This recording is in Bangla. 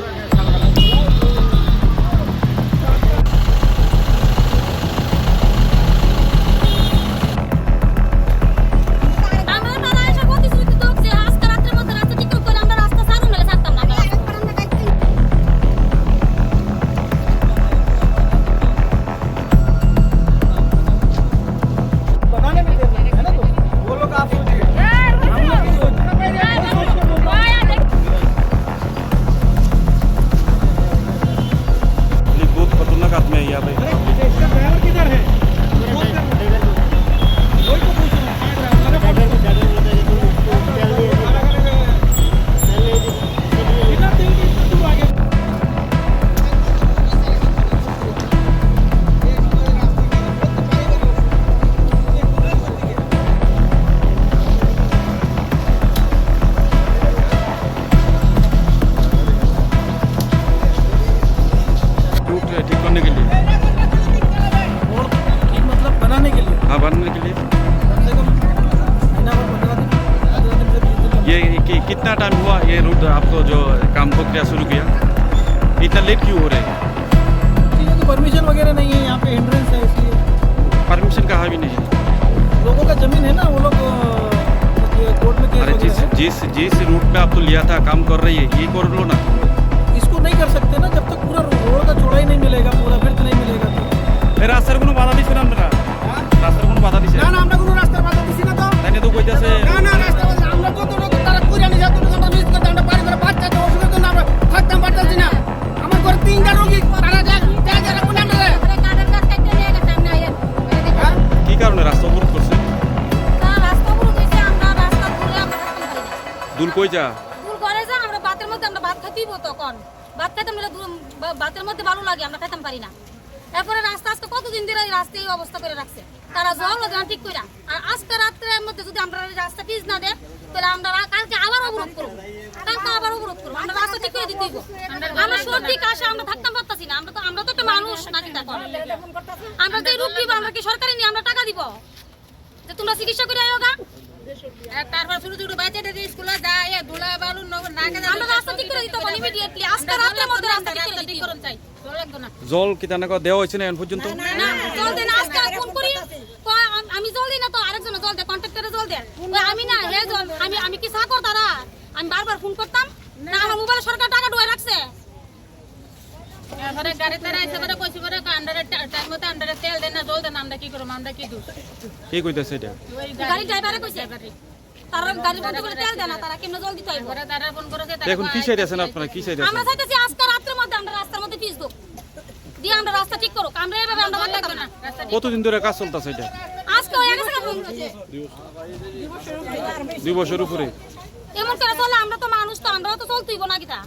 Gracias. से बीस दिन ये कि, कितना टाइम हुआ ये रूट आपको जो काम प्रक्रिया शुरू किया? इतना लेट क्यों हो रहे हैं? की परमिशन वगैरह नहीं है यहाँ पे हिंड्रेंस है इसलिए। परमिशन कहा भी नहीं है। लोगों का ज़मीन है ना वो लोग कोर्ट में अरे जिस जिस जिस रूट पे आप तो लिया था काम कर रही है ये कर लो ना। इसको नहीं कर सकते ना जब तक पूरा না দূর কই যা? স্কুল করে যা, আমরা ভাতের মধ্যে, আমরা ভাত খাইতেই তখন। ভাত নিলে দু- ভাতের মধ্যে ভালো লাগে, আমরা খাইতাম পারি না। এরপরে রাস্তা আজকে কতদিন ধরে এই রাস্তায় এই অবস্থা করে রাখছে? তারা জল দেওয়া ঠিক করে আর আজকে রাত্রের মধ্যে যদি আমরা রাস্তা পিস না দেয়, তাহলে আমরা কালকে আবার অবরোধ করব। কালকে আবার অবরোধ করব। আমরা রাস্তা ঠিক করে দিতেই আমরা সত্যি কাশে আমরা থাকতাম পারতাছি না। আমরা তো আমরা তো একটা মানুষ নাকি দেখো আমরা যে রূপ দিব আমরা কি সরকারি নিয়ে আমরা টাকা দিব? যে তোমরা চিকিৎসা করে আয়োগা তারপর শুরু শুরু বাচ্চা দিদি স্কুলে আমরা রাস্তা ঠিক করে দিতে পারি। ইমিডিয়েটলি আজকে রাতের মধ্যে রাস্তা ঠিক করে চাই। জল লাগতো না। জল কি তানা দেওয়া হয়েছে না এখন পর্যন্ত? না জল দেন আজকে ফোন করি। আমি জল দিই না তো আরেকজন জল দেয় কন্ট্রাক্টরে জল দেয়। আমি না হে জল আমি আমি কি চা কর তারা আমি বারবার ফোন করতাম। না আমার মোবাইলে সরকার টাকা ডুয়ে রাখছে। এবারে গাড়ি তারা এসে পরে কইছি পরে আন্ডারে টাইম মতো আন্ডারে তেল দেন না জল দেন আমরা কি করব আমরা কি দোষ? কি কইতাছে এটা? গাড়ি ড্রাইভারে কইছে। তারা গাড়ি বন্ধ করে তেল দেয় না তারা কেমন জল দিতে তারা ফোন করেছে তো কি সাইড আছেন আপনারা? কি সাইড আমরা চাইতেছি আজকে রাতের মধ্যে আমরা রাস্তার মধ্যে পিস দো দিয়ে আমরা রাস্তা ঠিক করো আমরা এভাবে আমরা বাদ লাগবে না। কতদিন ধরে কাজ চলতেছে এটা? আজকে হয়ে গেছে না ফোন দুই বছর উপরে। এমন করে চলে আমরা তো মানুষ তো আমরাও তো চলতেই না কিতা